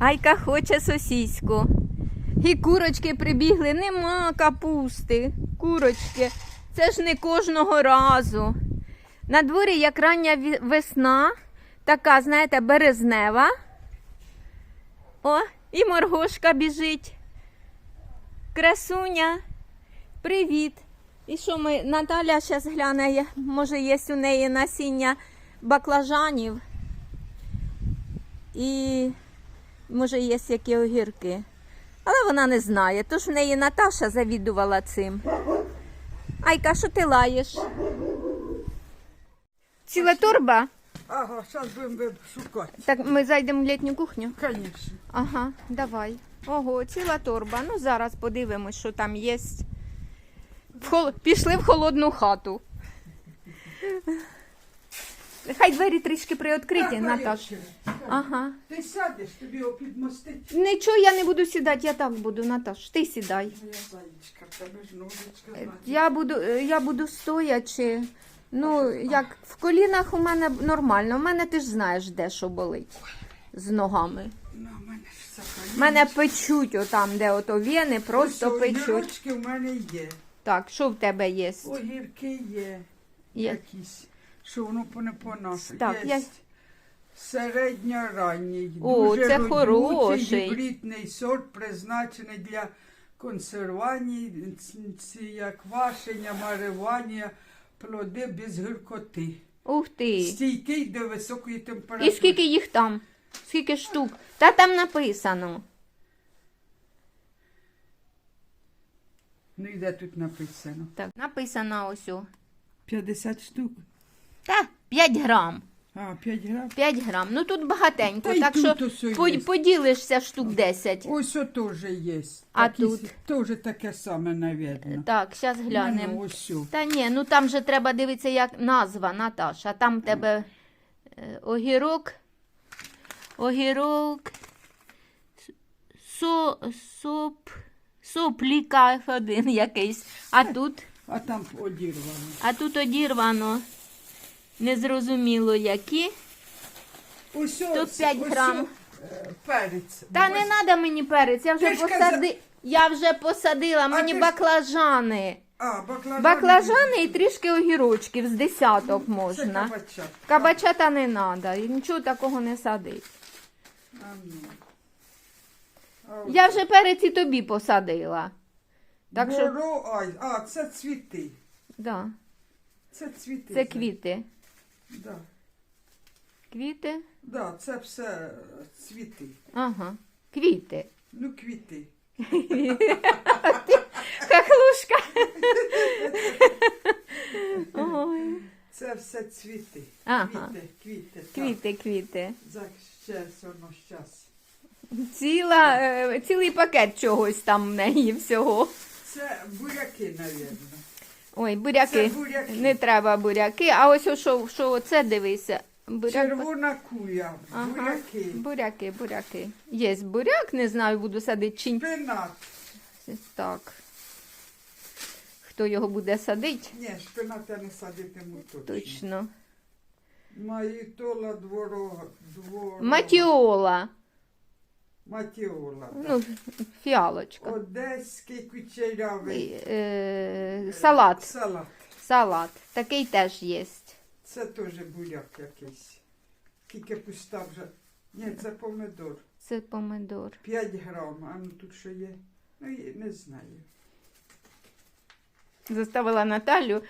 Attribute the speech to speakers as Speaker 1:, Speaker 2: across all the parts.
Speaker 1: Айка хоче сосіську. І курочки прибігли, нема капусти. Курочки. Це ж не кожного разу. На дворі як рання весна, така, знаєте, березнева. О, і моргошка біжить. Красуня. Привіт. І що ми, Наталя зараз гляне, може є у неї насіння баклажанів. І може є які огірки. Але вона не знає, тож в неї Наташа завідувала цим. Айка, що ти лаєш? Ціла торба?
Speaker 2: Ага, зараз будемо шукати.
Speaker 1: Так ми зайдемо в літню кухню.
Speaker 2: Звісно.
Speaker 1: Ага, давай. Ого, ціла торба. Ну зараз подивимось, що там є. В хол... Пішли в холодну хату. Хай двері трішки приоткриті, Наташ. Ага.
Speaker 2: Ти сядеш, тобі його підмостить.
Speaker 1: Нічого я не буду сідати, я так буду, Наташ. Ти сідай.
Speaker 2: Моя заєчка, в тебе ж ножичка.
Speaker 1: Я буду, е, я буду стоячи. Ну, як в колінах у мене нормально. У мене ти ж знаєш, де що болить з ногами.
Speaker 2: Ну, в мене ж все
Speaker 1: Мене печуть отам, де ото вени, просто печуть.
Speaker 2: Огірочки в мене є.
Speaker 1: Так, що в тебе є?
Speaker 2: Огірки є.
Speaker 1: Є.
Speaker 2: Якісь. Що воно не по нашу.
Speaker 1: Так, я-
Speaker 2: Середньоранній.
Speaker 1: О,
Speaker 2: дуже
Speaker 1: це хороший.
Speaker 2: гібридний сорт, призначений для консервації, квашення, маринування, плоди без гіркоти.
Speaker 1: Ух ти.
Speaker 2: Стійкий до високої температури.
Speaker 1: І скільки їх там? Скільки штук? Та там написано.
Speaker 2: Ну і де тут написано?
Speaker 1: Так, написано ось. о.
Speaker 2: 50 штук.
Speaker 1: Та 5 грам.
Speaker 2: А, 5 грам.
Speaker 1: 5 грам. Ну тут багатенько,
Speaker 2: Та й
Speaker 1: так
Speaker 2: тут
Speaker 1: що по- поділишся штук 10.
Speaker 2: Ось о теж є.
Speaker 1: А тут?
Speaker 2: Теж таке саме, навірно.
Speaker 1: Так, зараз
Speaker 2: Ну,
Speaker 1: глянемо.
Speaker 2: ось о.
Speaker 1: Та ні, ну там же треба дивитися, як назва, Наташа. Там в тебе е, огірок. Огірок. с- Со, соп, сопліка один якийсь. А тут,
Speaker 2: А там одірвано.
Speaker 1: а тут одірвано. Незрозуміло які.
Speaker 2: Ось о,
Speaker 1: Тут 5
Speaker 2: ось о,
Speaker 1: грам.
Speaker 2: е, Перець.
Speaker 1: Та не треба мені перець, я вже
Speaker 2: Ти ж
Speaker 1: посади... Я вже посадила, мені
Speaker 2: ти ж-
Speaker 1: баклажани.
Speaker 2: А, баклажани.
Speaker 1: Баклажани і трішки огірочків з десяток
Speaker 2: Це
Speaker 1: можна.
Speaker 2: кабачок.
Speaker 1: Кабачата не треба, і нічого такого не садить.
Speaker 2: А, ну. А,
Speaker 1: Я вже перець і тобі посадила. Так що,
Speaker 2: Боро, ай, а, це цвіти.
Speaker 1: да,
Speaker 2: Це цвіти.
Speaker 1: це квіти.
Speaker 2: Да.
Speaker 1: Квіти?
Speaker 2: Да, це все е, цвіти.
Speaker 1: Ага. Квіти.
Speaker 2: Ну, квіти.
Speaker 1: Хахлушка. Ой.
Speaker 2: Це все цвіти.
Speaker 1: Ага.
Speaker 2: Квіти, квіти. так.
Speaker 1: Квіти, квіти.
Speaker 2: За ще воно щас.
Speaker 1: Ціла, е, цілий пакет чогось там в неї всього.
Speaker 2: Це буряки, навірно.
Speaker 1: Ой, буряки.
Speaker 2: Це буряки.
Speaker 1: Не треба буряки. А ось о, що, що оце дивися. Буряк.
Speaker 2: Червона куля,
Speaker 1: Ага.
Speaker 2: буряки,
Speaker 1: Буряки, буряки. Є буряк, не знаю, буду садити чи ні.
Speaker 2: шпинат.
Speaker 1: Так. Хто його буде садити?
Speaker 2: Ні, шпинат я не садитиму точно.
Speaker 1: Точно.
Speaker 2: Маїтола дворога. дворога.
Speaker 1: Матіола.
Speaker 2: Матіола.
Speaker 1: Ну, фіалочка.
Speaker 2: Одеський кучерявий.
Speaker 1: Е, салат.
Speaker 2: Салат.
Speaker 1: Салат. Такий теж є.
Speaker 2: Це теж буряк якийсь. Тільки пуста вже. Ні, це помидор.
Speaker 1: Це помидор.
Speaker 2: 5 грам. А ну тут що є? Ну, не знаю.
Speaker 1: Заставила Наталю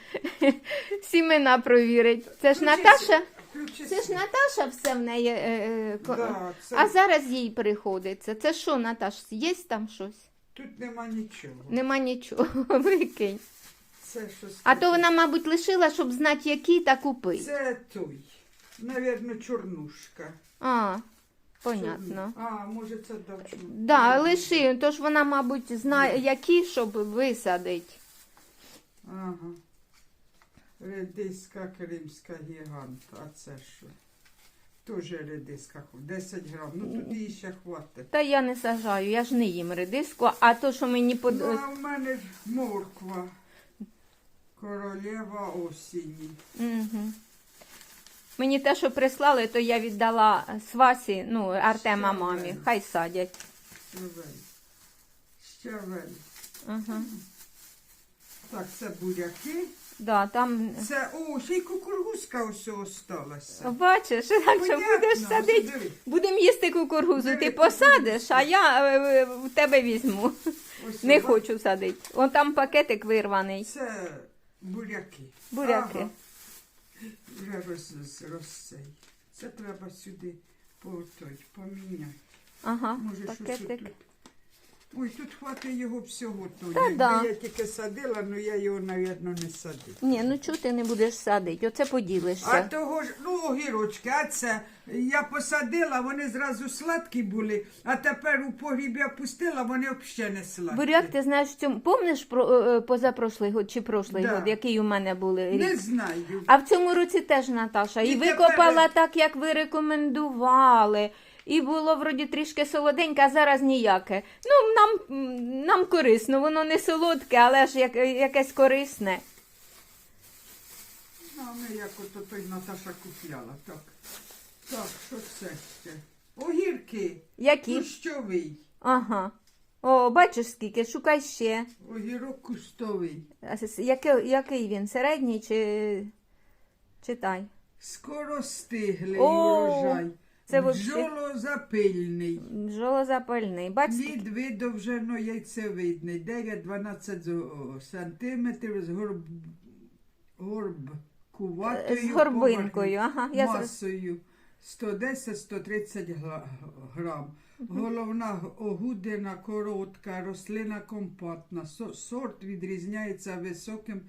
Speaker 1: сімена провірити. Це ж Наташа.
Speaker 2: Включи
Speaker 1: Це ж
Speaker 2: світ.
Speaker 1: Наташа все в неї. е, е, ко-
Speaker 2: Да, це...
Speaker 1: А зараз їй приходиться. Це що, Наташ, є там щось?
Speaker 2: Тут нема нічого.
Speaker 1: Нема нічого. Викинь.
Speaker 2: Це щось.
Speaker 1: А то вона, мабуть, лишила, щоб знати, які та купити.
Speaker 2: Це той. Навірно, чорнушка.
Speaker 1: А, понятно.
Speaker 2: А, може це довше.
Speaker 1: Да, лиши, тож вона, мабуть, знає, які, щоб висадити.
Speaker 2: Ага. Редиска кримська гігант. А це що? Теж редиска. 10 грам. Ну тут її ще хватить.
Speaker 1: Та я не сажаю, я ж не їм редиску, а то, що мені под...
Speaker 2: Ну, а в мене ж морква. Королева осені.
Speaker 1: Угу. Мені те, що прислали, то я віддала Свасі, ну, Артема
Speaker 2: Ще
Speaker 1: мамі. Хай садять.
Speaker 2: Щавель. Щавель.
Speaker 1: Ага.
Speaker 2: Так, це буряки.
Speaker 1: Да, там...
Speaker 2: Це, о, ще й кукурузка ось осталася.
Speaker 1: Бачиш, так що будеш садити.
Speaker 2: диви.
Speaker 1: Будемо їсти кукурузу.
Speaker 2: Диви,
Speaker 1: Ти посадиш, а я е, е, в тебе візьму.
Speaker 2: Ось
Speaker 1: Не
Speaker 2: ова.
Speaker 1: хочу садити. Вон там пакетик вирваний.
Speaker 2: Це буряки.
Speaker 1: Буряки.
Speaker 2: Ага. Вже роз, розсей. Це треба сюди по той, поміняти.
Speaker 1: Ага,
Speaker 2: Може, що це
Speaker 1: пакетик.
Speaker 2: тут? Ой, тут хватить його всього. То.
Speaker 1: Та да.
Speaker 2: Я тільки садила, але я його, мабуть, не садила.
Speaker 1: Ні, ну чого ти не будеш садити? Оце поділишся.
Speaker 2: А того ж, ну, огірочки, а це я посадила, вони зразу сладкі були, а тепер у погріб я пустила, вони взагалі не сладкі.
Speaker 1: Буряк, ти знаєш, в цьому помниш про е, е, позапрошлий год чи прошлий
Speaker 2: Да.
Speaker 1: год, який у мене були
Speaker 2: Не знаю.
Speaker 1: А в цьому році теж Наташа. І,
Speaker 2: І
Speaker 1: викопала
Speaker 2: тепер-
Speaker 1: так, як ви рекомендували. І було вроді трішки солоденьке, а зараз ніяке. Ну, нам, нам корисно, воно не солодке, але ж як, якесь корисне.
Speaker 2: Ну, А ми як ото той Наташа купляла. Так, так, що це ще? Огірки.
Speaker 1: Які?
Speaker 2: Кущовий.
Speaker 1: Ага. О, бачиш скільки, шукай ще.
Speaker 2: Огірок кустовий.
Speaker 1: Який, який він? Середній чи читай?
Speaker 2: Скоро стиглий
Speaker 1: О,
Speaker 2: урожай.
Speaker 1: Це вообще-
Speaker 2: Бджолозапильний.
Speaker 1: Жолозапальний. Бач.
Speaker 2: Плід видовжено яйцевидний, 9-12 сантиметрів з горб... горбкуватою
Speaker 1: З горбинкою. Ага, я
Speaker 2: масою 110-130 гла- грам. Головна огудина коротка, рослина компактна. Со- Сорт відрізняється високим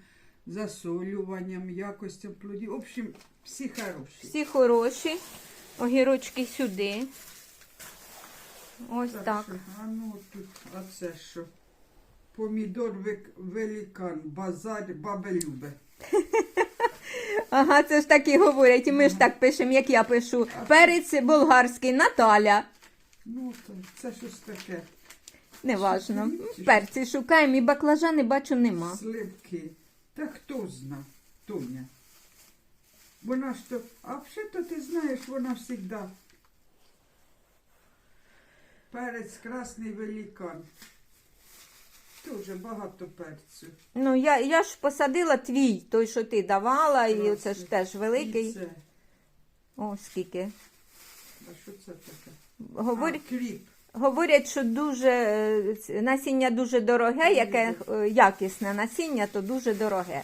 Speaker 2: засолюванням, якостю плодів. В общем, всі хороші.
Speaker 1: Всі хороші. Огірочки сюди. Ось так.
Speaker 2: що, а ну тут, а це що? Помідор вик- великан, базар, баба любе.
Speaker 1: Ага, це ж так і говорять. І ми ж так пишемо, як я пишу. Перець болгарський Наталя.
Speaker 2: Ну, то, це щось таке.
Speaker 1: Неважно. Перці шукаємо і баклажани бачу нема.
Speaker 2: Сливки. Та хто зна, Тоня? Вона ж то, а взагалі-то ти знаєш, вона завжди. Перець красний великан. Дуже багато перцю.
Speaker 1: Ну, я, я ж посадила твій, той, що ти давала, і це ж теж
Speaker 2: І
Speaker 1: великий.
Speaker 2: це.
Speaker 1: О, скільки.
Speaker 2: А що це таке?
Speaker 1: Говор...
Speaker 2: А, кріп.
Speaker 1: Говорять, що дуже е, насіння дуже дороге, яке е, якісне насіння, то дуже дороге.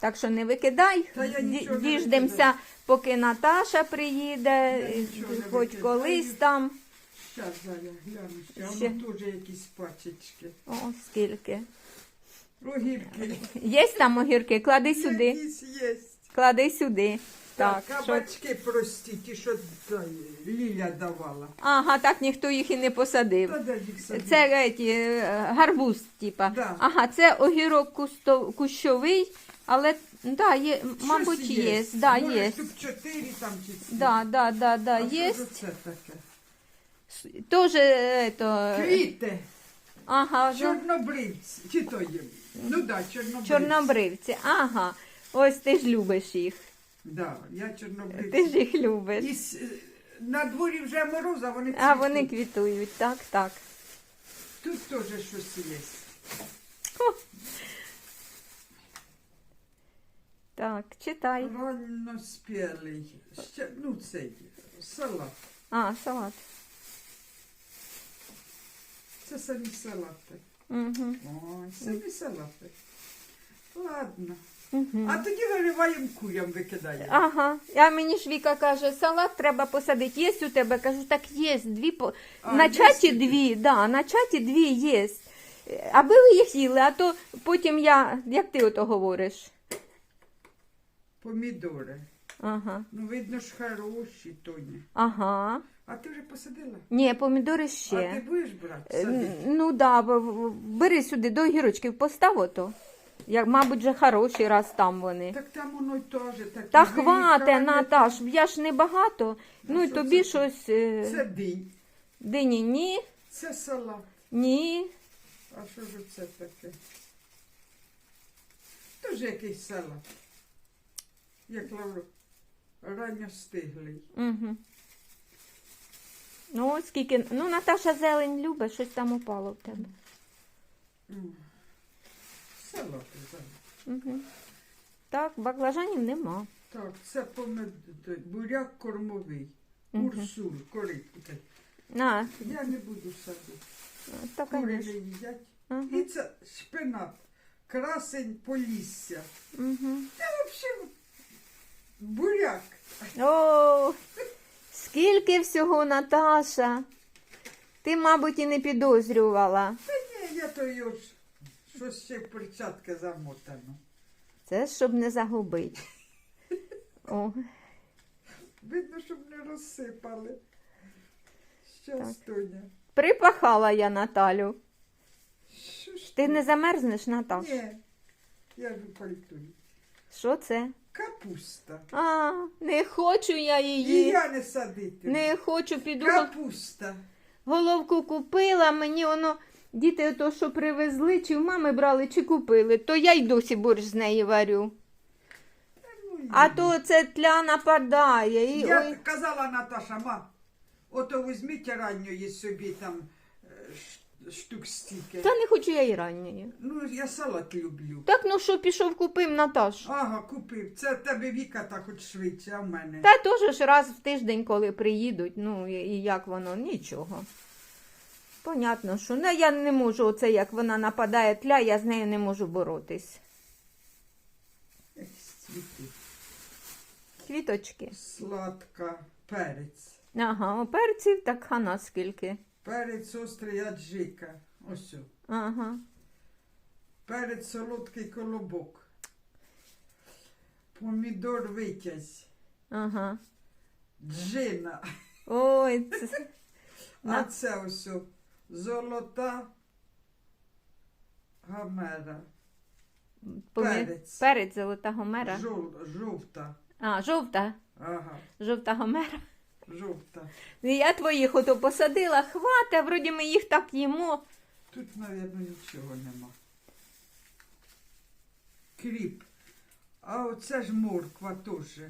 Speaker 1: Так що не викидай, діждемося, поки Наташа приїде, хоч колись там.
Speaker 2: Щас, Зая, гляну. А воно теж якісь пачечки.
Speaker 1: О, скільки.
Speaker 2: Огірки.
Speaker 1: Є там огірки, клади сюди.
Speaker 2: Якісь є.
Speaker 1: Клади сюди.
Speaker 2: Так,
Speaker 1: Так, що...
Speaker 2: кабачки прості, ті, що Ліля давала.
Speaker 1: Ага, так ніхто їх і не посадив.
Speaker 2: Та їх садити?
Speaker 1: Це еті, е, гарбуз, типа.
Speaker 2: Да.
Speaker 1: Ага, це огірок кущовий, але да, є, мабуть, є. Да,
Speaker 2: Може,
Speaker 1: є.
Speaker 2: штук чотири там чи скільки.
Speaker 1: Да, да, да, да,
Speaker 2: А
Speaker 1: є.
Speaker 2: що ж це таке?
Speaker 1: Тоже это,
Speaker 2: Квіти.
Speaker 1: ага, ну,
Speaker 2: Чорнобривці. Чи то є? Ну да, чорнобривці.
Speaker 1: чорнобривці. Ага. Ось ти ж любиш їх.
Speaker 2: Да, я чорнобривці.
Speaker 1: Ти ж їх любиш.
Speaker 2: І с- на дворі вже мороз, а вони
Speaker 1: А
Speaker 2: цвітуть.
Speaker 1: вони квітують, так, так.
Speaker 2: Тут теж щось є.
Speaker 1: Так, читай.
Speaker 2: Рано спілий. Ще, ну цей салат.
Speaker 1: А, салат.
Speaker 2: Це самі салати.
Speaker 1: Угу.
Speaker 2: Ой, самі салати. Ладно.
Speaker 1: Угу.
Speaker 2: А тоді вириваємо курям, викидаємо.
Speaker 1: Ага. А мені ж Віка каже, салат треба посадити. Є у тебе? Кажу, так є. Дві по...
Speaker 2: А,
Speaker 1: на чаті
Speaker 2: собі?
Speaker 1: дві, да, на чаті дві є. Аби ви їх їли, а то потім я, як ти ото говориш.
Speaker 2: Помідори.
Speaker 1: Ага.
Speaker 2: Ну, видно ж хороші, Тоня.
Speaker 1: Ага.
Speaker 2: А ти вже посадила?
Speaker 1: Ні, помідори
Speaker 2: А ти будеш брати?
Speaker 1: Е,
Speaker 2: Садити?
Speaker 1: Ну да, б- б- бери сюди до огірочків, постав ото. Як, мабуть, вже хороші, раз там вони.
Speaker 2: Так там воно й теж.
Speaker 1: Та хвате, Наташ, я ж не багато. Ну і тобі
Speaker 2: це?
Speaker 1: щось. е,
Speaker 2: Це динь.
Speaker 1: Дині, ні,
Speaker 2: Це салат.
Speaker 1: ні.
Speaker 2: А що ж це таке? Тоже якийсь салат. Як лавро. ранньо стиглий.
Speaker 1: Угу. Ну, скільки. Ну, Наташа зелень любить, щось там упало в тебе.
Speaker 2: М. Салати зараз.
Speaker 1: Угу. Так, баклажанів нема.
Speaker 2: Так, це помид... буряк кормовий.
Speaker 1: Мгм.
Speaker 2: Урсул, коритки.
Speaker 1: На,
Speaker 2: Я не буду садити.
Speaker 1: так,
Speaker 2: Кури не
Speaker 1: конечно.
Speaker 2: їдять.
Speaker 1: Ага.
Speaker 2: І це шпинат. Красень полісся.
Speaker 1: Угу.
Speaker 2: Та взагалі буряк.
Speaker 1: О, скільки всього, Наташа. Ти, мабуть, і не підозрювала.
Speaker 2: Та ні, я то його ж щось ще в перчатки замотано.
Speaker 1: Це щоб не загубити. О,
Speaker 2: Видно, щоб не розсипали. Щас, Тоня.
Speaker 1: припахала я Наталю.
Speaker 2: Що ж
Speaker 1: Ти не замерзнеш, Наташ?
Speaker 2: Ні, я ж у пальтові.
Speaker 1: Що це?
Speaker 2: Капуста.
Speaker 1: А, не хочу я
Speaker 2: І
Speaker 1: її.
Speaker 2: я не садити.
Speaker 1: Не хочу піду.
Speaker 2: Капуста.
Speaker 1: Головку купила, мені воно. Діти то, що привезли, чи в мами брали, чи купили, то я й досі борщ з неї варю.
Speaker 2: Ну і
Speaker 1: А то це тля нападає. І,
Speaker 2: Я
Speaker 1: ой,
Speaker 2: казала Наташа, ма, ото візьміть ранньої собі там е, ш- штук стільки.
Speaker 1: та не хочу я і ранньої.
Speaker 2: Ну, я салат люблю.
Speaker 1: Так ну що, пішов купив Наташ.
Speaker 2: Ага, купив. Це в тебе Віка так хоч швидше, а в мене.
Speaker 1: Та теж ж раз в тиждень, коли приїдуть, ну і, і як воно, нічого. Понятно, що ну, я не можу, оце як вона нападає тля, я з нею не можу боротись.
Speaker 2: Якісь цвіти.
Speaker 1: Квіточки.
Speaker 2: Сладка, перець.
Speaker 1: Ага, о перців так хана скільки.
Speaker 2: Перець острий аджика. Ось.
Speaker 1: Ага.
Speaker 2: Перець солодкий колобок. Помідор витязь.
Speaker 1: Ага.
Speaker 2: Джина.
Speaker 1: Ой, це...
Speaker 2: А це ось золота гамера.
Speaker 1: помі-
Speaker 2: Перець.
Speaker 1: Перець золота гомера.
Speaker 2: Жов, жовта.
Speaker 1: А, жовта.
Speaker 2: Ага,
Speaker 1: Жовта гомера.
Speaker 2: Жовта.
Speaker 1: Ну, Я твоїх ото посадила, хвата, вроді ми їх так їмо.
Speaker 2: Тут, мабуть, нічого нема. Кріп. А оце ж морква теж.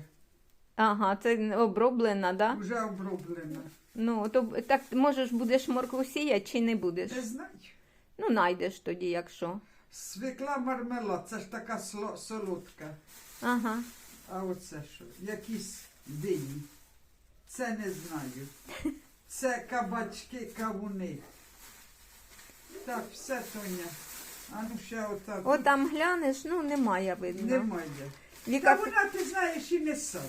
Speaker 1: Ага, це оброблена, да?
Speaker 2: Вже оброблена.
Speaker 1: Ну, то так можеш будеш моркву сіяти чи не будеш?
Speaker 2: Не знаю.
Speaker 1: Ну, найдеш тоді, якщо.
Speaker 2: Свекла мармелад, це ж така солодка.
Speaker 1: Ага.
Speaker 2: А оце що? Якісь дині. Це не знаю. Це кабачки, кавуни. Так, все, Тоня. А ну ще отак.
Speaker 1: О, там глянеш, ну немає видно.
Speaker 2: Немає.
Speaker 1: Віка,
Speaker 2: Та вона, ти знаєш, і не саде.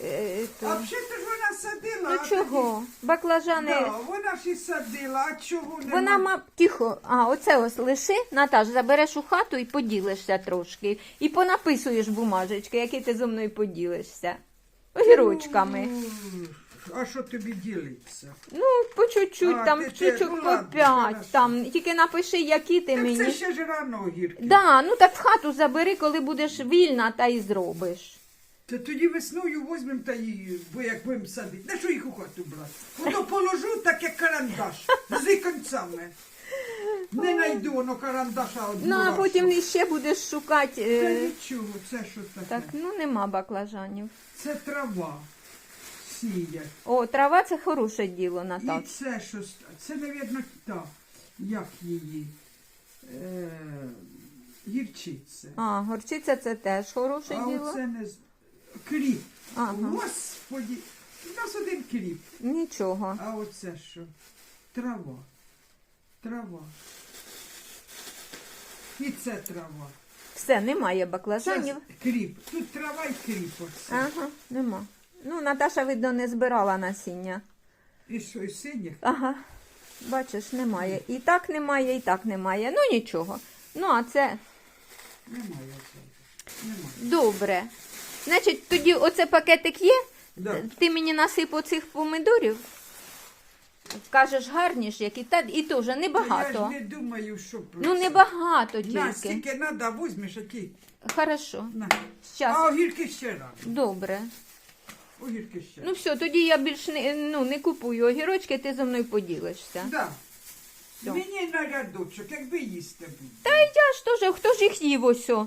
Speaker 1: е, то...
Speaker 2: А взагалі ж вона садила.
Speaker 1: Ну
Speaker 2: а
Speaker 1: чого? Баклажани.
Speaker 2: тоді- Да, вона ж і садила, а чого не
Speaker 1: Вона ма тихо. А, оце ось лиши, Наташ, забереш у хату і поділишся трошки. І понаписуєш бумажечки, які ти зо мною поділишся. Огірочками.
Speaker 2: Ну, А що тобі ділиться?
Speaker 1: Ну, по чуть-чуть,
Speaker 2: А,
Speaker 1: там
Speaker 2: ти- ти-
Speaker 1: чуть-чуть
Speaker 2: ну,
Speaker 1: по
Speaker 2: ладно,
Speaker 1: п'ять.
Speaker 2: хорошо.
Speaker 1: Там. Тільки напиши, які ти
Speaker 2: Так
Speaker 1: мені.
Speaker 2: це ще ж рано огірки.
Speaker 1: Да, ну так в хату забери, коли будеш вільна, та й зробиш.
Speaker 2: Та тоді весною візьмемо та її, бо як будемо садити. На що їх у хату брати? Воно положу так, як карандаш, з кінцями. Не найду воно карандаша одного.
Speaker 1: Ну, а потім іще будеш шукати.
Speaker 2: Та
Speaker 1: Е...
Speaker 2: нічого, це що таке?
Speaker 1: Так, ну нема баклажанів.
Speaker 2: Це трава сіє.
Speaker 1: О, трава це хороше діло,
Speaker 2: І це що? с- Це, мабуть, та, як її? Е, гірчиця.
Speaker 1: А, горчиця це теж хороше
Speaker 2: А
Speaker 1: діло.
Speaker 2: оце не з... кріп.
Speaker 1: Ага.
Speaker 2: Господі, у нас один кріп.
Speaker 1: Нічого.
Speaker 2: А оце що? Трава. Трава. І це трава.
Speaker 1: Все, немає баклажанів.
Speaker 2: кріп. Тут трава і кріп оце.
Speaker 1: Ага, нема. Ну, Наташа, видно, не збирала насіння.
Speaker 2: І що, і синіх?
Speaker 1: Ага. Бачиш, немає. І так немає, і так немає. Ну нічого. Ну, а це
Speaker 2: Немає. Немає.
Speaker 1: добре. Значить, тоді оце пакетик є.
Speaker 2: Да.
Speaker 1: Ти мені насип оцих помидорів. Скажеш гарні ж, які та і теж
Speaker 2: Я
Speaker 1: небагато.
Speaker 2: ж не думаю, що про
Speaker 1: Ну, небагато
Speaker 2: На,
Speaker 1: тільки.
Speaker 2: скільки треба, візьмеш, які.
Speaker 1: Хорошо.
Speaker 2: На.
Speaker 1: Щас.
Speaker 2: А огірки ще рано.
Speaker 1: Добре.
Speaker 2: Огірки ще.
Speaker 1: Ну все, тоді я більш не, ну, не купую огірочки, ти зо мною поділишся.
Speaker 2: да.
Speaker 1: Всьо.
Speaker 2: Мені на рядочок, якби їсти буде.
Speaker 1: Та й я ж теж, хто ж їх їв ось? о?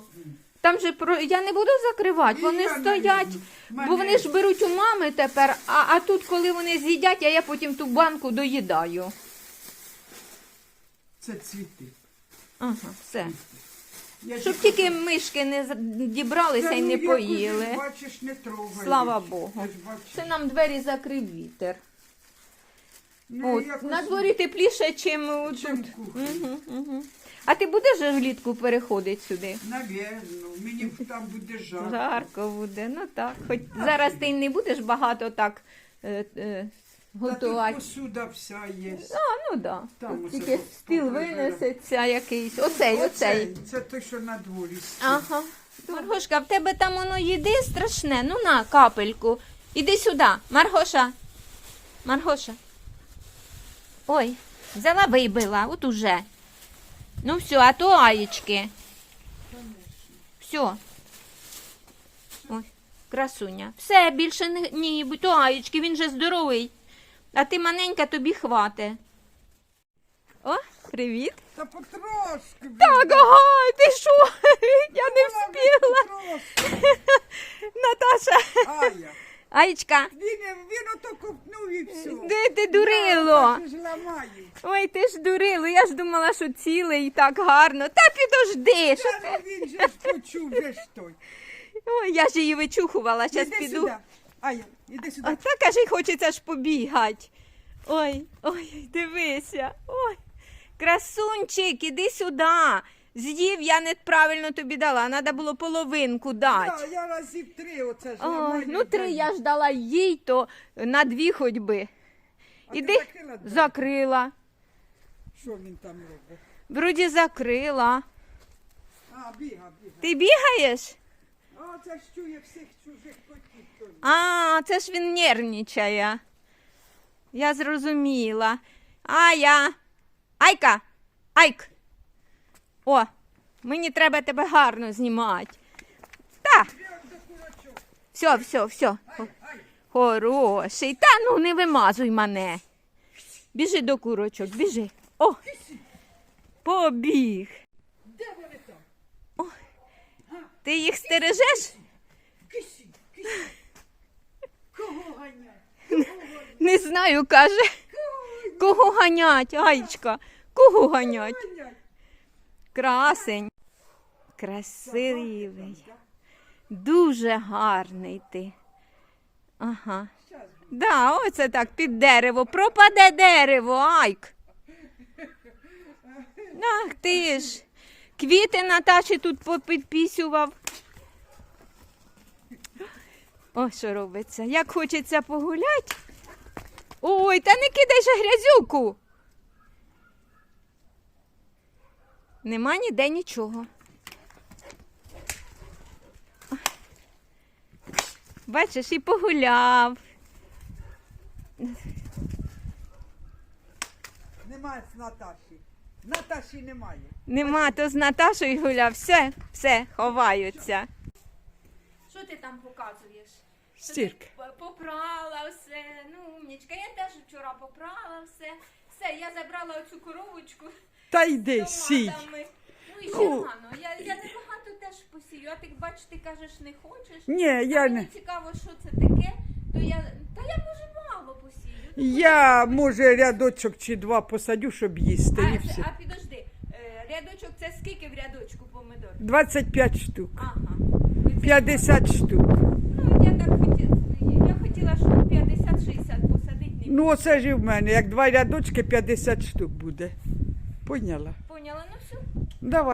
Speaker 1: Там же про я не буду закривати,
Speaker 2: І
Speaker 1: вони
Speaker 2: я не
Speaker 1: стоять,
Speaker 2: візьму.
Speaker 1: бо
Speaker 2: Мене-
Speaker 1: вони ж беруть у мами тепер, а, а тут, коли вони з'їдять, а я потім ту банку доїдаю.
Speaker 2: Це цвіти.
Speaker 1: Ага, все.
Speaker 2: Я
Speaker 1: Щоб
Speaker 2: тільки-
Speaker 1: тільки мишки не дібралися
Speaker 2: Та
Speaker 1: і
Speaker 2: ну,
Speaker 1: не
Speaker 2: як
Speaker 1: поїли.
Speaker 2: уже, Бачиш, не трогають.
Speaker 1: Слава Богу.
Speaker 2: Ти ж бачиш.
Speaker 1: Це нам двері закрив вітер.
Speaker 2: Ну,
Speaker 1: От,
Speaker 2: якось
Speaker 1: на дворі тепліше, чим тут.
Speaker 2: Чим кухні.
Speaker 1: Угу, угу. А ти будеш же влітку переходити сюди?
Speaker 2: Навірно, мені там буде жарко.
Speaker 1: Жарко буде, ну так. Хоч зараз ти не будеш багато так е, е,
Speaker 2: Та
Speaker 1: готувати.
Speaker 2: посуда вся є.
Speaker 1: А, ну да.
Speaker 2: Там
Speaker 1: Тут тільки
Speaker 2: по-
Speaker 1: стіл
Speaker 2: поприбирав.
Speaker 1: винесеться якийсь. Оцей, оцей.
Speaker 2: Це той, що на дворі стоїть.
Speaker 1: Ага. Маргошка, в тебе там воно їди страшне. Ну на капельку. Іди сюди, Маргоша. Маргоша. Ой, взяла вибила, от уже. Ну все, а то аєчки. Все. Ой, красуня. Все, більше не ні, будь то аєчки, він же здоровий. А ти маленька, тобі хвате. О, привіт.
Speaker 2: Та потрошки.
Speaker 1: Так, ага, ти що? Я не.
Speaker 2: Потрошки.
Speaker 1: Наташа. Аєчка,
Speaker 2: Він, він ото ковтнув і все.
Speaker 1: де ти дурило?
Speaker 2: Ламаю.
Speaker 1: Ой, ти ж дурило, я ж думала, що цілий і так гарно. Та підожди. Що...
Speaker 2: Та ну він же ж почув вже ж той.
Speaker 1: Ой, я ж її вичухувала, зараз
Speaker 2: Іди
Speaker 1: піду.
Speaker 2: сюди. Ая, іди сюди.
Speaker 1: А так аж хочеться ж побігати. Ой, ой, дивися. Ой. Красунчик, іди сюди. З'їв, я неправильно тобі дала. Треба було половинку дати.
Speaker 2: Я, я разів три оце ж
Speaker 1: Ой,
Speaker 2: ламаю.
Speaker 1: ну три я ж дала їй, то на дві хоч би.
Speaker 2: А ти
Speaker 1: Іди,
Speaker 2: закрила двері?
Speaker 1: закрила.
Speaker 2: Що він там робить?
Speaker 1: Вроді закрила.
Speaker 2: А, біга, біга.
Speaker 1: Ти бігаєш?
Speaker 2: А це ж чує всіх чужих котів.
Speaker 1: А, це ж він нервничає. Я зрозуміла. Ая. Айка. Айк. О, мені треба тебе гарно знімати. Та.
Speaker 2: Бігай до курочок.
Speaker 1: Все, все, все.
Speaker 2: Ай,
Speaker 1: Хороший. Та ну не вимазуй мене. Біжи до курочок, біжи. О, побіг.
Speaker 2: де вони там?
Speaker 1: Ти їх стережеш?
Speaker 2: Кисі, кисі. Кого ганять?
Speaker 1: Не знаю, каже. Кого ганять, Аєчка? Кого? Ганять. Красень. Красивий. Дуже гарний ти. Ага. Да, оце так під дерево. Пропаде дерево, Айк. Ах ти ж. Квіти Наташі тут попідпісював. О, що робиться. Як хочеться погуляти. Ой, та не кидай же грязюку. Нема ніде нічого. Бачиш, і погуляв.
Speaker 2: Немає з Наташі. Наташі немає.
Speaker 1: Нема, то з Наташою гуляв. Все, все, ховаються. Що ти там показуєш?
Speaker 2: Стірки.
Speaker 1: Попрала все. Ну, умнічка, я теж вчора попрала все. Все, я забрала оцю коровочку
Speaker 2: Та
Speaker 1: з
Speaker 2: йди, сій.
Speaker 1: томатами. Ну і ще
Speaker 2: Ну.
Speaker 1: рано. Я, я небагато теж посію. А ти бач, ти кажеш, не хочеш.
Speaker 2: Ні, я
Speaker 1: мені
Speaker 2: не.
Speaker 1: цікаво, що це таке. То я. Та я може
Speaker 2: Я, може, рядочок чи два посадю, щоб їсти,
Speaker 1: А,
Speaker 2: і
Speaker 1: це-
Speaker 2: все.
Speaker 1: а підожди, е, рядочок це скільки в рядочку помидор?
Speaker 2: 25 штук.
Speaker 1: Ага. Ви це-
Speaker 2: 50 штук.
Speaker 1: Ну, я так хотіла, я хотіла, щоб 50-60 посадити. Не
Speaker 2: Ну, оце ж і в мене. Як два рядочки, 50 штук буде. Поняла?
Speaker 1: поняла, ну все.
Speaker 2: Давай.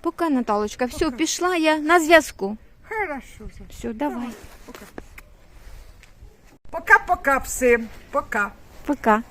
Speaker 1: Пока, Наталочка, все, пішла я на зв'язку.
Speaker 2: Хорошо.
Speaker 1: Все, давай.
Speaker 2: Пока-пока всім. Пока.
Speaker 1: Пока.